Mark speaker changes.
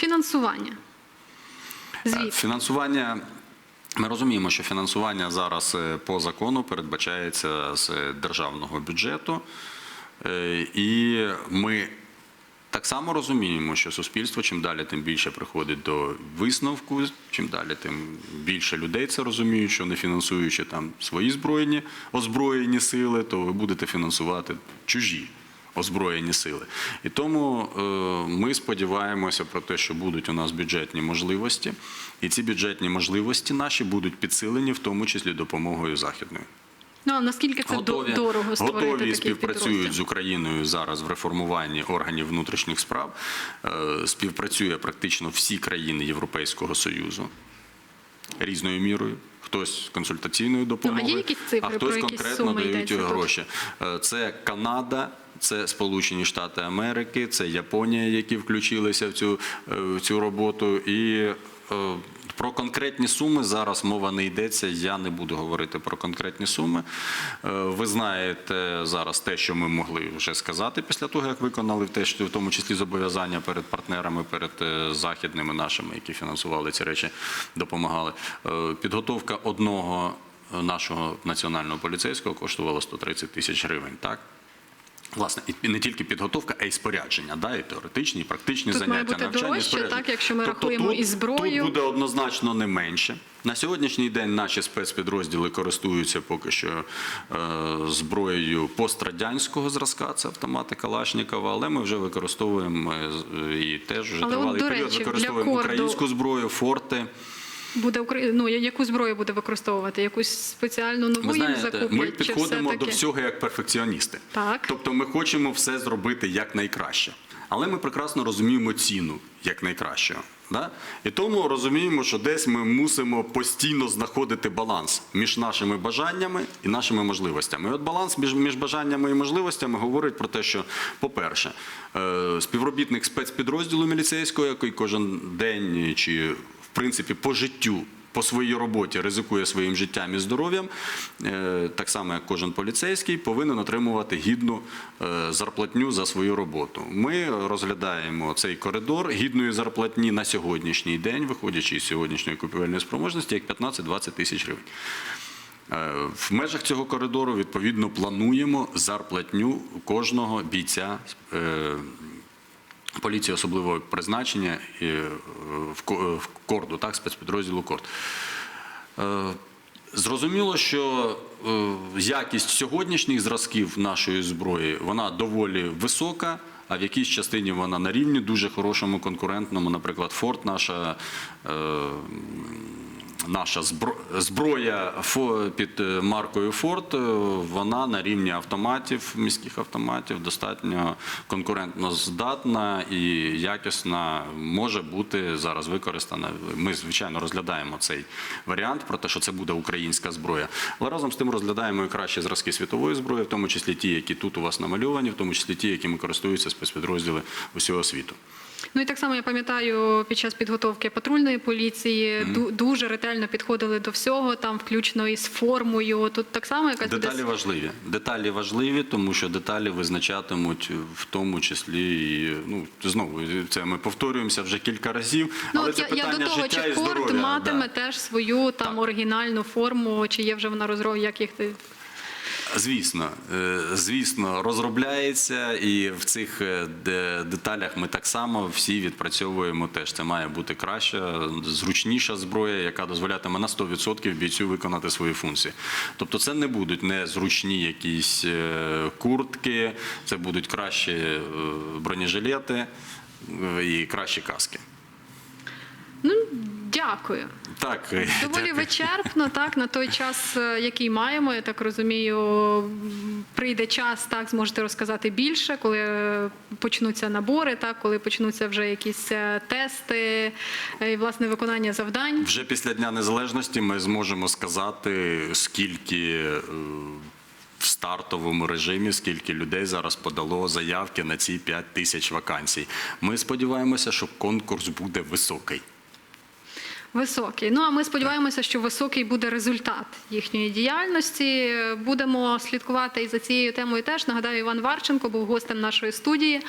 Speaker 1: Фінансування.
Speaker 2: Е,
Speaker 1: Звіт.
Speaker 2: Фінансування. Ми розуміємо, що фінансування зараз е, по закону передбачається з державного бюджету. Е, І ми так само розуміємо, що суспільство чим далі, тим більше приходить до висновку, чим далі, тим більше людей це розуміють, що не фінансуючи там свої збройні озброєні сили, то ви будете фінансувати чужі озброєні сили. І тому е, ми сподіваємося про те, що будуть у нас бюджетні можливості, і ці бюджетні можливості наші будуть підсилені, в тому числі допомогою західної.
Speaker 1: Ну а наскільки це до- дорого створити
Speaker 2: готові
Speaker 1: такий
Speaker 2: співпрацюють
Speaker 1: підрозділ?
Speaker 2: з Україною зараз в реформуванні органів внутрішніх справ. Е, Співпрацює практично всі країни Європейського Союзу різною мірою. Хтось консультаційною допомогою,
Speaker 1: Ну, якісь цифри,
Speaker 2: а
Speaker 1: про
Speaker 2: хтось
Speaker 1: якісь
Speaker 2: конкретно
Speaker 1: суми
Speaker 2: дають гроші. Е, Це Канада, це Сполучені Штати Америки, це Японія, які включилися в цю, е, в цю роботу. І е, про конкретні суми зараз мова не йдеться. Я не буду говорити про конкретні суми. Е, Ви знаєте зараз те, що ми могли вже сказати після того, як виконали те, що в тому числі зобов'язання перед партнерами, перед західними нашими, які фінансували ці речі, допомагали. Підготовка одного нашого національного поліцейського коштувала 130 тисяч гривень. Так. Власне, і не тільки підготовка, а й спорядження, да, і теоретичні, і практичні
Speaker 1: Тут
Speaker 2: заняття, навчання,
Speaker 1: дорожче,
Speaker 2: спорядження.
Speaker 1: так, якщо ми
Speaker 2: Тобто
Speaker 1: рахуємо
Speaker 2: тут,
Speaker 1: і зброю.
Speaker 2: Тут буде однозначно не менше. На сьогоднішній день наші спецпідрозділи користуються поки що е, зброєю пострадянського зразка, це автомати Калашнікова, але ми вже використовуємо е, і теж вже
Speaker 1: Але от,
Speaker 2: тривалий
Speaker 1: до
Speaker 2: період
Speaker 1: речі,
Speaker 2: використовуємо
Speaker 1: корду-
Speaker 2: українську зброю, форти.
Speaker 1: Буде ну, яку зброю буде використовувати? Якусь спеціальну нову
Speaker 2: Ви
Speaker 1: їм закуплять?
Speaker 2: ми підходимо до всього як перфекціоністи.
Speaker 1: Так.
Speaker 2: Тобто ми хочемо все зробити якнайкраще. Але ми прекрасно розуміємо ціну якнайкращого. Да? І тому розуміємо, що десь ми мусимо постійно знаходити баланс між нашими бажаннями і нашими можливостями. І от баланс між, між бажаннями і можливостями говорить про те, що, по-перше, е, співробітник спецпідрозділу міліцейського, який кожен день чи в принципі по життю по своїй роботі ризикує своїм життям і здоров'ям, е, так само як кожен поліцейський, повинен отримувати гідну е, зарплатню за свою роботу. Ми розглядаємо цей коридор гідної зарплатні на сьогоднішній день, виходячи із сьогоднішньої купівельної спроможності, як 15-20 тисяч гривень. Е, В межах цього коридору відповідно плануємо зарплатню кожного бійця поліції особливого призначення і, е, в корду, так, спецпідрозділу Корд. Е, Зрозуміло, що е, якість сьогоднішніх зразків нашої зброї вона доволі висока. А в якійсь частині вона на рівні дуже хорошому конкурентному, наприклад, Форт, наша е, наша збро- зброя під е, маркою Форт, е, вона на рівні автоматів, міських автоматів, достатньо конкурентно здатна і якісна може бути зараз використана. Ми, звичайно, розглядаємо цей варіант про те, що це буде українська зброя. Але разом з тим розглядаємо і кращі зразки світової зброї, в тому числі ті, які тут у вас намальовані, в тому числі ті, якими користуються спецпідрозділи усього світу.
Speaker 1: Ну і так само я пам'ятаю, під час підготовки патрульної поліції ду- дуже ретельно підходили до всього, там включно із формою. Тут так само якась
Speaker 2: Деталі важливі. Деталі важливі, тому що деталі визначатимуть в тому числі і ну знову це ми повторюємося вже кілька разів.
Speaker 1: Ну,
Speaker 2: але
Speaker 1: от
Speaker 2: це
Speaker 1: я, я до того,
Speaker 2: життя
Speaker 1: чи корт матиме
Speaker 2: да.
Speaker 1: теж свою там
Speaker 2: Так.
Speaker 1: оригінальну форму, чи є вже вона розроблена, як їх ти.
Speaker 2: Звісно, е, звісно, розробляється, і в цих е, деталях ми так само всі відпрацьовуємо теж. Це має бути краща, зручніша зброя, яка дозволятиме на 100% бійцю виконати свої функції. Тобто, це не будуть незручні якісь е, куртки, це будуть кращі бронежилети і кращі каски.
Speaker 1: Дякую.
Speaker 2: Так,
Speaker 1: Доволі
Speaker 2: дякую.
Speaker 1: вичерпно, так, на той час, е, який маємо, я так розумію, прийде час, так, зможете розказати більше, коли е, почнуться набори, так, коли почнуться вже якісь е, тести і, власне, виконання завдань.
Speaker 2: Вже після Дня Незалежності ми зможемо сказати, скільки в стартовому режимі, скільки людей зараз подало заявки на ці 5 тисяч вакансій. Ми сподіваємося, що конкурс буде високий.
Speaker 1: Високий. Ну а ми сподіваємося, що високий буде результат їхньої діяльності. Будемо слідкувати і за цією темою. Теж нагадаю, Іван Варченко був гостем нашої студії.